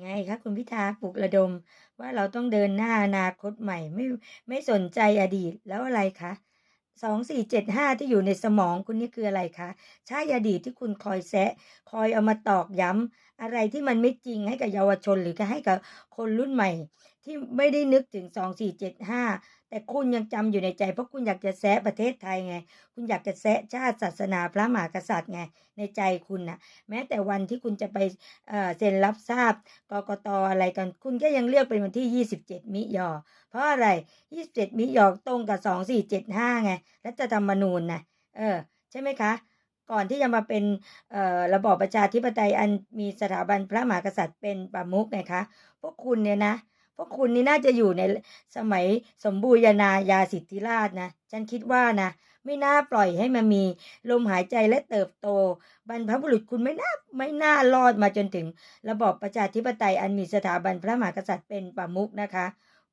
ไงคะคุณพิธาปลุกระดม ว่าเราต้องเดินหน้าอนาคตใหม่ไม่ไม่สนใจอดีตแล้วอะไรคะสองสี่เจ็ดห้าที่อยู่ในสมองคุณนี่คืออะไรคะใช่อดีตที่คุณคอยแซะ คอยเอามาตอกย้ำอะไรที่มันไม่จริงให้กับเยาวชนหรือก็ให้กับคนรุ่นใหม่ ที่ไม่ได้นึกถึงสองสี่เจ็ดห้า แต่คุณยังจำอยู่ในใจ เพราะคุณอยากจะแซะประเทศไทยไง คุณอยากจะแซะชาติศาสนาพระมหากษัตริย์ไง ในใจคุณนะแม้แต่วันที่คุณจะไปเเซ็นรับทราบกกตอะไรกัน คุณก็ยังเลือกเป็นวันที่ 27 มิยอ เพราะอะไร 27 มิยอตรงกับ 2475 ไงรัฐธรรมนูญนะเออ ใช่ไหมคะก่อนที่จะมาเป็นระบอบประชาธิปไตยอันมีสถาบันพระมหากษัตริย์เป็นประมุขไงคะ พวกคุณเนี่ยนะ พวกคุณนี่น่าจะอยู่ในสมัยสมบูรณาญาสิทธิราชนะ ฉันคิดว่านะ ไม่น่าปล่อยให้มันมี ลมหายใจและเติบโต บรรพบุรุษคุณไม่น่าไม่น่ารอดมาจนถึง ระบอบประชาธิปไตยอันมีสถาบันพระมหากษัตริย์เป็นประมุขนะคะ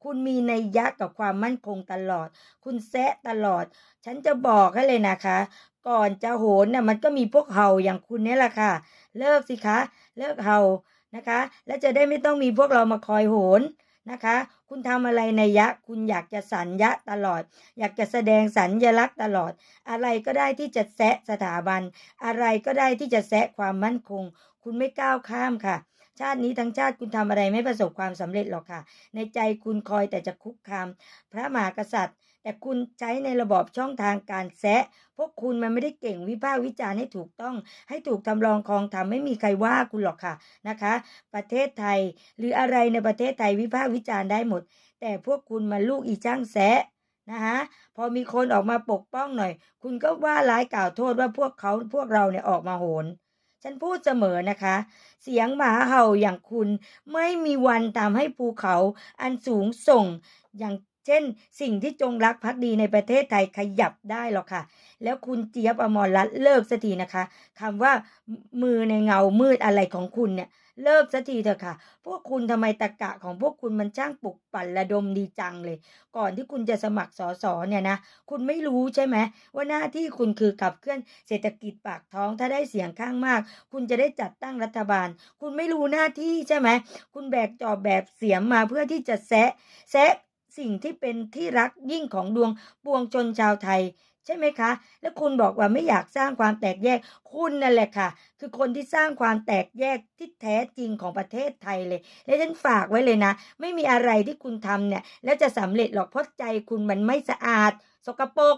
คุณมีในยยะกับความมั่นคงตลอด คุณแซะตลอด ฉันจะบอกให้เลยนะคะ ก่อนจะโหนน่ะมันก็มีพวกเห่าอย่างคุณนี่แหละค่ะ เลิกสิคะ เลิกเห่านะคะ และจะได้ไม่ต้องมีพวกเรามาคอยโหน นะคะ คุณทำอะไรในยะ คุณอยากจะสัญญะตลอด อยากจะแสดงสัญญลักษณ์ตลอด อะไรก็ได้ที่จะแซะสถาบัน อะไรก็ได้ที่จะแซะความมั่นคง คุณไม่ก้าวข้ามค่ะ ชาตินี้ทั้งชาติคุณทำอะไรไม่ประสบความสำเร็จหรอกค่ะ ในใจคุณคอยแต่จะคุกคาม พระมหากษัตริย์ แต่คุณใช้ในระบอบช่องทางการแซะ พวกคุณมันไม่ได้เก่งวิพากษ์วิจารณ์ให้ถูกต้อง ให้ถูกทำรองคองทำไม่มีใครว่าคุณหรอกค่ะนะคะ ประเทศไทยหรืออะไรในประเทศไทยวิพากษ์วิจารณ์ได้หมด แต่พวกคุณมาลูกอีจ้างแซะนะคะพอมีคนออกมาปกป้องหน่อย คุณก็ว่าร้ายกล่าวโทษว่าพวกเขาพวกเราเนี่ยออกมาโหน ฉันพูดเสมอนะคะ เสียงหมาเห่าอย่างคุณไม่มีวันทำให้ภูเขาอันสูงส่งอย่างเช่น สิ่งที่จงรักภักดีในประเทศไทยขยับได้หรอกค่ะ แล้วคุณเจี๊ยบอมรรัตน์เลิกสักทีนะคะคำว่ามือในเงามืดอะไรของคุณเนี่ย เลิกสักทีเถอะค่ะ พวกคุณทำไมตะกะของพวกคุณมันช่างปลุกปั่นระดมดีจังเลย ก่อนที่คุณจะสมัครสอสอเนี่ยนะ คุณไม่รู้ใช่ไหมว่าหน้าที่คุณคือขับเคลื่อนเศรษฐกิจปากท้องถ้าได้เสียงข้างมาก คุณจะได้จัดตั้งรัฐบาล คุณไม่รู้หน้าที่ใช่ไหม คุณแบกจอบแบบเสียมมาเพื่อที่จะแซะแซะสิ่งที่เป็นที่รักยิ่งของดวงปวงชนชาวไทย ใช่ไหมคะ แล้วคุณบอกว่าไม่อยากสร้างความแตกแยก คุณนั่นแหละค่ะ คือคนที่สร้างความแตกแยกที่แท้จริงของประเทศไทยเลย และฉันฝากไว้เลยนะ ไม่มีอะไรที่คุณทำเนี่ย แล้วจะสำเร็จหรอกเพราะใจคุณมันไม่สะอาด สกปรก